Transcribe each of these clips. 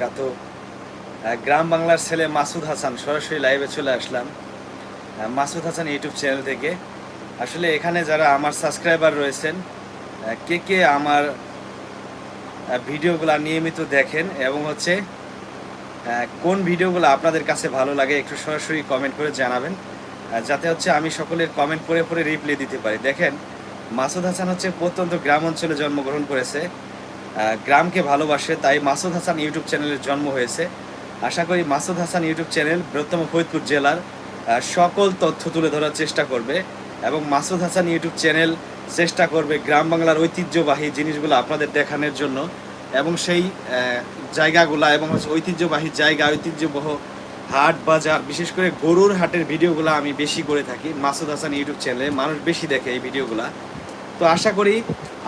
কাত গ্রাম বাংলার ছেলে মাসুদ হাসান, সরাসরি লাইভে চলে আসলাম। মাসুদ হাসান ইউটিউব চ্যানেল থেকে। আসলে এখানে যারা আমার সাবস্ক্রাইবার রয়েছেন কে কে আমার ভিডিওগুলা নিয়মিত দেখেন এবং হচ্ছে কোন ভিডিওগুলো আপনাদের কাছে ভালো লাগে একটু সরাসরি কমেন্ট করে জানাবেন। যাতে হচ্ছে আমি সকলের কমেন্ট করে পরে রিপ্লাই দিতে পারি। দেখেন, মাসুদ হাসান হচ্ছে প্রত্যন্ত গ্রাম অঞ্চলে জন্মগ্রহণ করেছে। গ্রামকে ভালোবাসে, তাই মাসুদ হাসান ইউটিউব চ্যানেলের জন্ম হয়েছে। আশা করি মাসুদ হাসান ইউটিউব চ্যানেল বৃহত্তম ফরিদপুর জেলার সকল তথ্য তুলে ধরার চেষ্টা করবে এবং মাসুদ হাসান ইউটিউব চ্যানেল চেষ্টা করবে গ্রাম বাংলার ঐতিহ্যবাহী জিনিসগুলো আপনাদের দেখানোর জন্য এবং সেই জায়গাগুলা এবং ঐতিহ্যবাহী জায়গা, ঐতিহ্যবহ হাট, বাজার, বিশেষ করে গরুর হাটের ভিডিওগুলো আমি বেশি করে থাকি। মাসুদ হাসান ইউটিউব চ্যানেলে মানুষ বেশি দেখে এই ভিডিওগুলা। তো আশা করি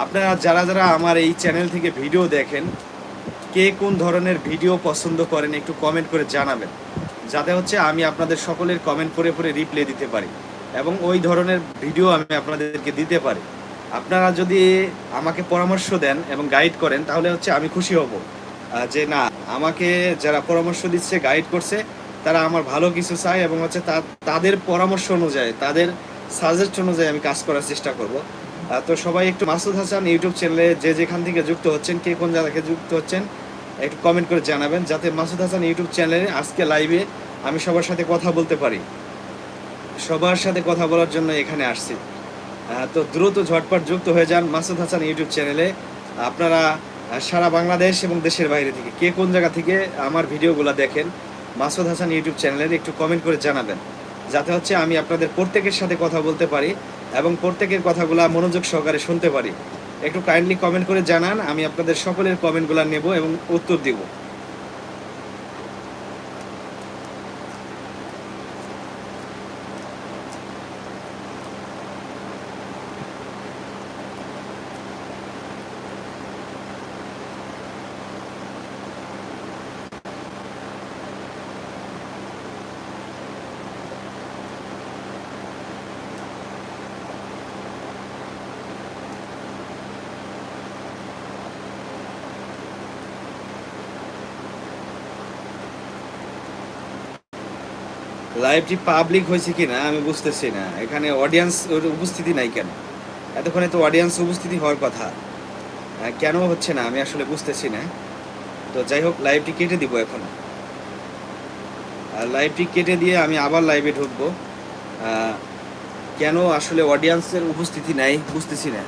আপনারা যারা যারা আমার এই চ্যানেল থেকে ভিডিও দেখেন, কে কোন ধরনের ভিডিও পছন্দ করেন একটু কমেন্ট করে জানাবেন। যাতে হচ্ছে আমি আপনাদের সকলের কমেন্ট করে পরে রিপ্লে দিতে পারি এবং ওই ধরনের ভিডিও আমি আপনাদেরকে দিতে পারি। আপনারা যদি আমাকে পরামর্শ দেন এবং গাইড করেন, তাহলে হচ্ছে আমি খুশি হব। যে না, আমাকে যারা পরামর্শ দিচ্ছে গাইড করছে, তারা আমার ভালো কিছু চায় এবং হচ্ছে তাদের পরামর্শ অনুযায়ী, তাদের সাজেস্ট অনুযায়ী আমি কাজ করার চেষ্টা করব। তো সবাই একটু মাসুদ হাসান ইউটিউব চ্যানেলে যে যেখান থেকে যুক্ত হচ্ছেন, কে কোন জায়গা থেকে যুক্ত হচ্ছেন, একটু কমেন্ট করে জানাবেন, যাতে মাসুদ হাসান ইউটিউব চ্যানেলে আজকে লাইভে আমি সবার সাথে কথা বলতে পারি। সবার সাথে কথা বলার জন্য এখানে আসছি। তো দ্রুত ঝটপট যুক্ত হয়ে যান মাসুদ হাসান ইউটিউব চ্যানেলে। আপনারা সারা বাংলাদেশ এবং দেশের বাইরে থেকে, কে কোন জায়গা থেকে আমার ভিডিওগুলো দেখেন, মাসুদ হাসান ইউটিউব চ্যানেলের একটু কমেন্ট করে জানাবেন। যাতে হচ্ছে আমি আপনাদের প্রত্যেকের সাথে কথা বলতে পারি এবং প্রত্যেকের কথাগুলো মনোযোগ সহকারে শুনতে পারি। একটু কাইন্ডলি কমেন্ট করে জানান, আমি আপনাদের সকলের কমেন্টগুলো নেব এবং উত্তর দিব। লাইভটি পাবলিক হয়েছে কি না আমি বুঝতেছি না। এখানে অডিয়েন্স উপস্থিতি নাই কেন? এতক্ষণে তো অডিয়েন্স উপস্থিতি হওয়ার কথা। কেন হচ্ছে না, আমি আসলে বুঝতেছি না। তো যাই হোক লাইভটি কেটে দিব এখন। আর লাইভটি কেটে দিয়ে আমি আবার লাইভে ঢুকবো। কেন আসলে অডিয়েন্সের উপস্থিতি নাই, বুঝতেছি না।